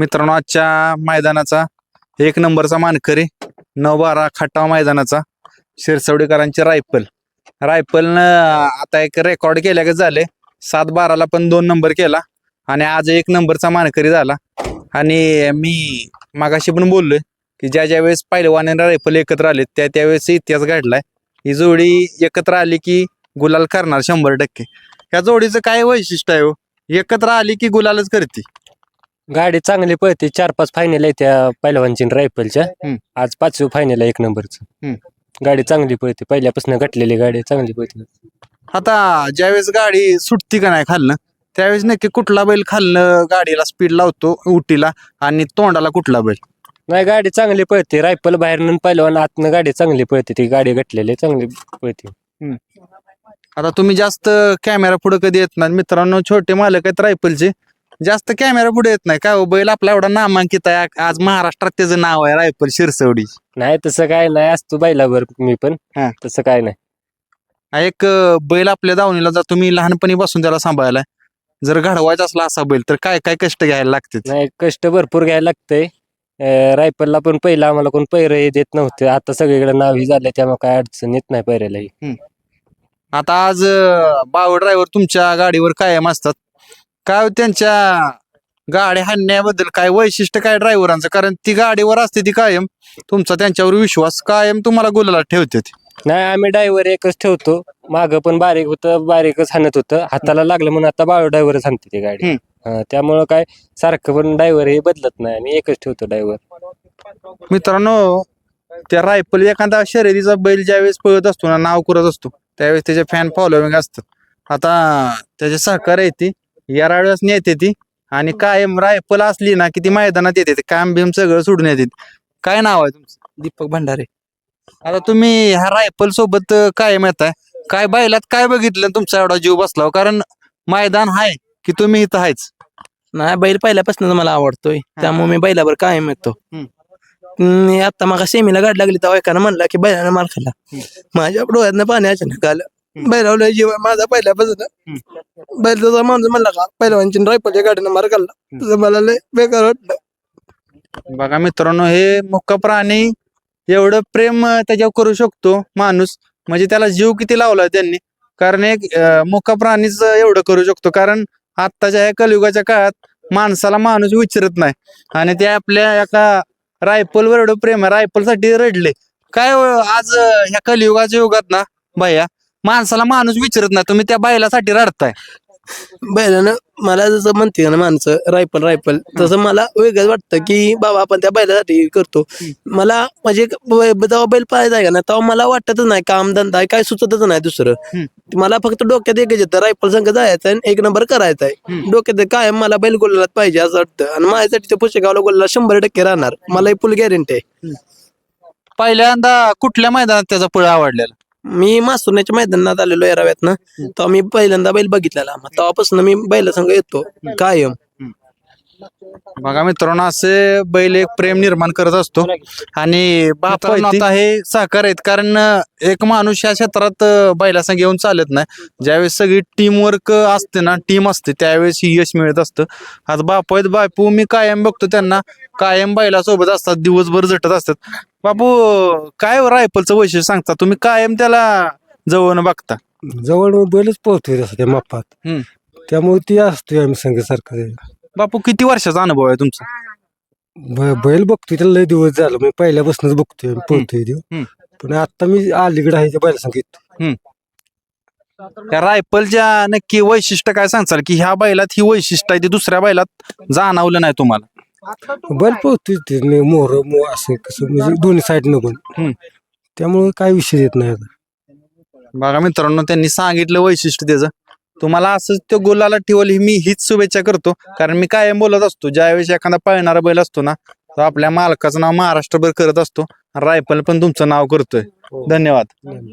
मित्रांनो आजच्या मैदानाचा एक नंबरचा मानकरी नऊ बारा खट्टा मैदानाचा शिरसवडीकरांची रायफल. रायफलनं आता एक रेकॉर्ड केल्या का झाले. सात बाराला पण दोन नंबर केला आणि आज एक नंबरचा मानकरी झाला. आणि मी मागाशी पण बोललोय की ज्या ज्या वेळेस पहिलवान आणि रायफल एकत्र आले त्या त्यावेळेस इतिहास घडलाय. ही जोडी एकत्र आली की गुलाल करणार शंभर टक्के. ह्या जोडीचं काय वैशिष्ट्य आहे हो? एकत्र आली की गुलालच करते. गाडी चांगली पळते. चार पाच फायनल आहे त्या पहिलवानची रायफलच्या. हम्म. आज पाचवी फायनल आहे एक नंबरचं. गाडी चांगली पळते. पहिल्यापासून घटलेली गाडी चांगली पळते. आता ज्यावेळेस गाडी सुटती का नाही खालनं त्यावेळेस नक्की कुठला बैल खालनं गाडीला स्पीड लावतो उटीला आणि तोंडाला कुठला बैल? नाही गाडी चांगली पळते. रायफल बाहेर पहिलवान आतनं गाडी चांगली पळते. ती गाडी घटलेली आहे, चांगली पळते. आता तुम्ही जास्त कॅमेरा पुढे कधी येत नाही मित्रांनो छोटे मालक आहेत रायफलचे. जास्त कॅमेरा पुढे येत नाही. काय हो, बैल आपला एवढा नामांकित आहे. आज महाराष्ट्रात त्याचं नाव आहे रायफल शिरसवडी. नाही तसं काय नाही. असतो बैलावर मी पण. हा. तसं काय नाही. एक अं, बैल आपल्या दावणीला जातो मी लहानपणी बसून त्याला सांभाळायला. जर घडवायचा असला असा बैल तर काय काय कष्ट घ्यायला लागतात? नाही कष्ट भरपूर घ्यायला लागतंय. अं, रायफलला पण पहिलं आम्हाला कोण पैर देत नव्हते. आता सगळीकडे नाव ही झाले त्यामुळे काय अडचण येत नाही पैऱ्यालाही आता आज बाव ड्रायव्हर तुमच्या गाडीवर कायम असतात. काय हो त्यांच्या गाडी हाणण्याबद्दल काय वैशिष्ट्य काय ड्रायव्हरांचं कारण ती गाडीवर असते ती कायम. तुमचा त्यांच्यावर विश्वास कायम तुम्हाला गुलाला ठेवते ती. नाही आम्ही ड्रायव्हर एकच ठेवतो. माग पण बारीक होतं बारीकच हाणत होतं. हाताला लागलं म्हणून आता बायो ड्रायव्हरच हाणते ती गाडी. त्यामुळं काय सारखं पण ड्रायव्हर हे बदलत नाही. आम्ही एकच ठेवतो ड्रायव्हर मित्रांनो त्या रायफल एखादा शर्यतीचा बैल ज्यावेळेस पळत असतो ना नाव करत असतो त्यावेळेस त्याचे फॅन फॉलोविंग असतात. आता त्याचे सहकार्य येते याराळास नेते ती आणि कायम रायफल असली ना की ती मैदानात येते. ते काम बिम सगळं सोडून येते. काय नाव आहे तुमचं? दीपक भंडारे. आता तुम्ही ह्या रायफल सोबत अं, कायम येताय. काय बैलात काय बघितलं तुमचा एवढा जीव बसला हो? कारण मैदान हाय की तुम्ही इथं आहेच नाही बैल पहिल्यापासून मला आवडतोय. त्यामुळे मी बैलावर कायम येतो. हम्म. हम्म, आता मग सेमीला गाडी लागली तेव्हा एकानं म्हणला की बैलानं मार खाल्ला. माझ्या डोळ्यातनं पाणी अचानक आलं. बैलावलं जीव आहे माझा पहिल्यापासून. बैल तुझा माणूस म्हणला का पहिलवानची रायपलच्या गाडीनं मार खाल्ला. तुझं मला लय बेकार वाटलं. बघा मित्रांनो हे मुक्का प्राणी एवढं प्रेम अं, त्याच्यावर करू शकतो माणूस. म्हणजे त्याला जीव किती लावला त्यांनी. कारण एक अं, मुक्का प्राणीच एवढं करू शकतो. कारण आत्ताच्या ह्या कलियुगाच्या काळात माणसाला माणूस विचारत नाही. आणि ते आपल्या एका रायफलवर एवढं प्रेम आहे. रायफलसाठी रडले. काय आज अं, ह्या कलियुगाच्या युगात ना भैया माणसाला माणूस विचारत नाही. तुम्ही त्या बैलासाठी रडताय. बैलानं मला जसं म्हणते ना माणसं रायफल रायफल तसं मला वेगळंच वाटतं की बाबा आपण त्या बैलासाठी करतो. मला म्हणजे जेव्हा बैल पाहायचा आहे का ना तेव्हा मला वाटतच नाही काम धंदा काय सुचतच नाही दुसरं. मला फक्त डोक्यात एकच येतं रायफल संघ जायचं आणि एक नंबर करायचा आहे. डोक्यात कायम मला बैल गोलात पाहिजे असं वाटतं. आणि माझ्यासाठी ते पुस्तकावला गोलाला शंभर टक्के राहणार. मला फुल गॅरंटी आहे. पहिल्यांदा कुठल्या मैदानात त्याचा पळ आवडलेला? मी मासुरण्याच्या मैदानात आलेलो एराव्यात ना तेव्हा मी पहिल्यांदा बैल बघितलेला. मग तेव्हापासून मी बैला संघ येतो कायम. बघा मित्रांनो असे बैल एक प्रेम निर्माण करत असतो. आणि आता हे सहकार आहेत. कारण एक माणूस या क्षेत्रात अं, बैलासंग घेऊन चालत नाही. ज्यावेळेस सगळी टीम वर्क असते ना टीम असते त्यावेळेस ही यश मिळत असतं. आज बापू आहेत बापू मी कायम बघतो त्यांना. कायम बैला सोबत असतात दिवसभर झटत असतात. बापू काय रायफलचं वैशिष्ट्य सांगता? तुम्ही कायम त्याला जवळ बघता. जवळ बैलच पोहतोय तसं त्या मापात. त्यामुळे ती असतोय आम्ही संघ सारखं बापू किती वर्षाचा अनुभव आहे तुमचा? ब- बैल बघतोय त्याला लय दिवस झालं. मी पहिल्यापासूनच बघतोय पोहतोय देव हम्म. पण आता मी अलीकडे आहे त्या बैल येतो त्या रायफलच्या नक्की वैशिष्ट्य काय सांगचाल की ह्या बैलात ही वैशिष्ट्य आहे ती दुसऱ्या बैलात जाणवलं नाही तुम्हाला? बैल ते ने- मोर मो असं कसं म्हणजे दोन्ही साईडनं पण. हम्म. त्यामुळे काय विषय येत नाही आता. बघा मित्रांनो त्यांनी सांगितलं वैशिष्ट्य त्याचं. तुम्हाला असंच तो गोलाला ठेवल ही मी हीच शुभेच्छा करतो. कारण मी कायम बोलत असतो. ज्यावेळेस एखादा पळणारा बैल असतो ना तो आपल्या मालकाचं नाव महाराष्ट्रभर करत असतो. रायफल पण तुमचं नाव करतोय. धन्यवाद.